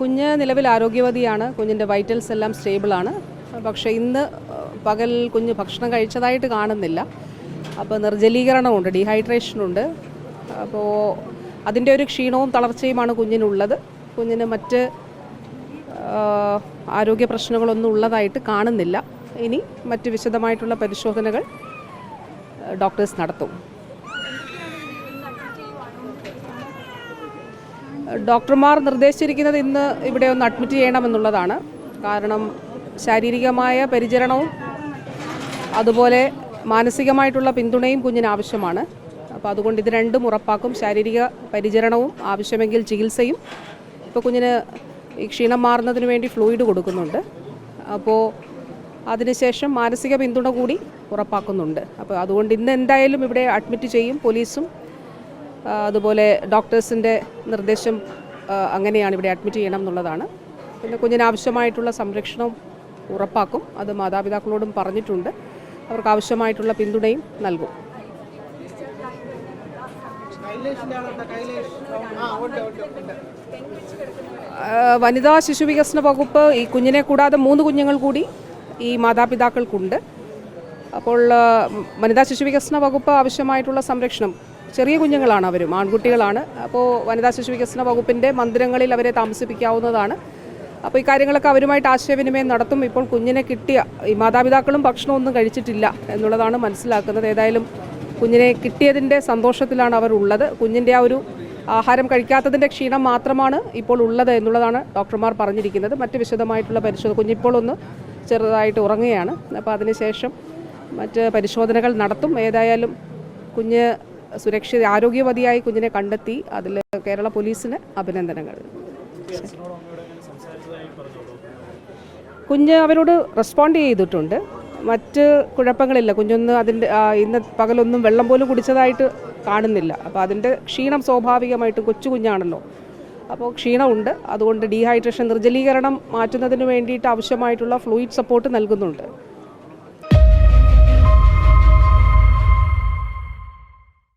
കുഞ്ഞ് നിലവിൽ ആരോഗ്യവതിയാണ്. കുഞ്ഞിന്റെ വൈറ്റൽസ് എല്ലാം സ്റ്റേബിളാണ് പക്ഷേ ഇന്ന് പകൽ കുഞ്ഞ് ഭക്ഷണം കഴിച്ചതായിട്ട് കാണുന്നില്ല. അപ്പോൾ നിർജലീകരണമുണ്ട് ഡീഹൈഡ്രേഷനുണ്ട് അപ്പോൾ അതിന്റെ ഒരു ക്ഷീണവും തളർച്ചയുമാണ് കുഞ്ഞിനുള്ളത്. കുഞ്ഞിന് മറ്റ് ആരോഗ്യ പ്രശ്നങ്ങളൊന്നും ഉള്ളതായിട്ട് കാണുന്നില്ല. ഇനി മറ്റ് വിശദമായിട്ടുള്ള പരിശോധനകൾ ഡോക്ടേഴ്സ് നടത്തും. ഡോക്ടർമാർ നിർദ്ദേശിച്ചിരിക്കുന്നത് ഇന്ന് ഇവിടെ ഒന്ന് അഡ്മിറ്റ് ചെയ്യണമെന്നുള്ളതാണ്. കാരണം ശാരീരികമായ പരിചരണവും അതുപോലെ മാനസികമായിട്ടുള്ള പിന്തുണയും കുഞ്ഞിന് ആവശ്യമാണ്. അപ്പോൾ അതുകൊണ്ട് ഇത് രണ്ടും ഉറപ്പാക്കും. ശാരീരിക പരിചരണവും ആവശ്യമെങ്കിൽ ചികിത്സയും. ഇപ്പോൾ കുഞ്ഞിന് ഈ ക്ഷീണം മാറുന്നതിന് വേണ്ടി ഫ്ലൂയിഡ് കൊടുക്കുന്നുണ്ട്. അപ്പോൾ അതിനുശേഷം മാനസിക പിന്തുണ കൂടി ഉറപ്പാക്കുന്നുണ്ട്. അപ്പോൾ അതുകൊണ്ട് ഇന്ന് എന്തായാലും ഇവിടെ അഡ്മിറ്റ് ചെയ്യും. പോലീസും അതുപോലെ ഡോക്ടേഴ്സിന്റെ നിർദ്ദേശം അങ്ങനെയാണ് ഇവിടെ അഡ്മിറ്റ് ചെയ്യണം എന്നുള്ളതാണ്. പിന്നെ കുഞ്ഞിന് ആവശ്യമായിട്ടുള്ള സംരക്ഷണം ഉറപ്പാക്കും. അത് മാതാപിതാക്കളോടും പറഞ്ഞിട്ടുണ്ട്. അവർക്ക് ആവശ്യമായിട്ടുള്ള പിന്തുണയും നൽകും. വനിതാ ശിശു വികസന വകുപ്പ് ഈ കുഞ്ഞിനെ കൂടാതെ മൂന്ന് കുഞ്ഞുങ്ങൾ കൂടി ഈ മാതാപിതാക്കൾക്കുണ്ട്. അപ്പോൾ വനിതാ ശിശു വികസന വകുപ്പ് ആവശ്യമായിട്ടുള്ള സംരക്ഷണം ചെറിയ കുഞ്ഞുങ്ങളാണ് അവരും ആൺകുട്ടികളാണ്. അപ്പോൾ വനിതാ ശിശു വികസന വകുപ്പിന്റെ മന്ദിരങ്ങളിൽ അവരെ താമസിപ്പിക്കാവുന്നതാണ്. അപ്പോൾ ഈ കാര്യങ്ങളൊക്കെ അവരുമായിട്ട് ആശയവിനിമയം നടത്തും. ഇപ്പോൾ കുഞ്ഞിനെ കിട്ടിയ ഈ മാതാപിതാക്കളും ഭക്ഷണമൊന്നും കഴിച്ചിട്ടില്ല എന്നുള്ളതാണ് മനസ്സിലാക്കുന്നത്. ഏതായാലും കുഞ്ഞിനെ കിട്ടിയതിന്റെ സന്തോഷത്തിലാണ് അവർ ഉള്ളത്. കുഞ്ഞിന്റെ ആ ഒരു ആഹാരം കഴിക്കാത്തതിന്റെ ക്ഷീണം മാത്രമാണ് ഇപ്പോൾ ഉള്ളത് എന്നുള്ളതാണ് ഡോക്ടർമാർ പറഞ്ഞിരിക്കുന്നത്. മറ്റ് വിശദമായിട്ടുള്ള പരിശോധന കുഞ്ഞിപ്പോൾ ഒന്ന് ചെറുതായിട്ട് ഉറങ്ങുകയാണ്. അപ്പോൾ അതിനുശേഷം മറ്റ് പരിശോധനകൾ നടത്തും. ഏതായാലും കുഞ്ഞ് സുരക്ഷിത ആരോഗ്യവതിയായി കുഞ്ഞിനെ കണ്ടെത്തി അതിൽ കേരള പോലീസിന് അഭിനന്ദനങ്ങൾ. കുഞ്ഞ് അവരോട് റെസ്പോണ്ട് ചെയ്തിട്ടുണ്ട്. മറ്റ് കുഴപ്പങ്ങളില്ല. കുഞ്ഞൊന്ന് അതിന്റെ ഇന്ന് പകലൊന്നും വെള്ളം പോലും കുടിച്ചതായിട്ട് കാണുന്നില്ല. അപ്പോൾ അതിന്റെ ക്ഷീണം സ്വാഭാവികമായിട്ടും കൊച്ചു കുഞ്ഞാണല്ലോ. അപ്പോൾ ക്ഷീണമുണ്ട്. അതുകൊണ്ട് ഡീഹൈഡ്രേഷൻ നിർജലീകരണം മാറ്റുന്നതിന് വേണ്ടിയിട്ട് ആവശ്യമായിട്ടുള്ള ഫ്ലൂയിഡ് സപ്പോർട്ട് നൽകുന്നുണ്ട്.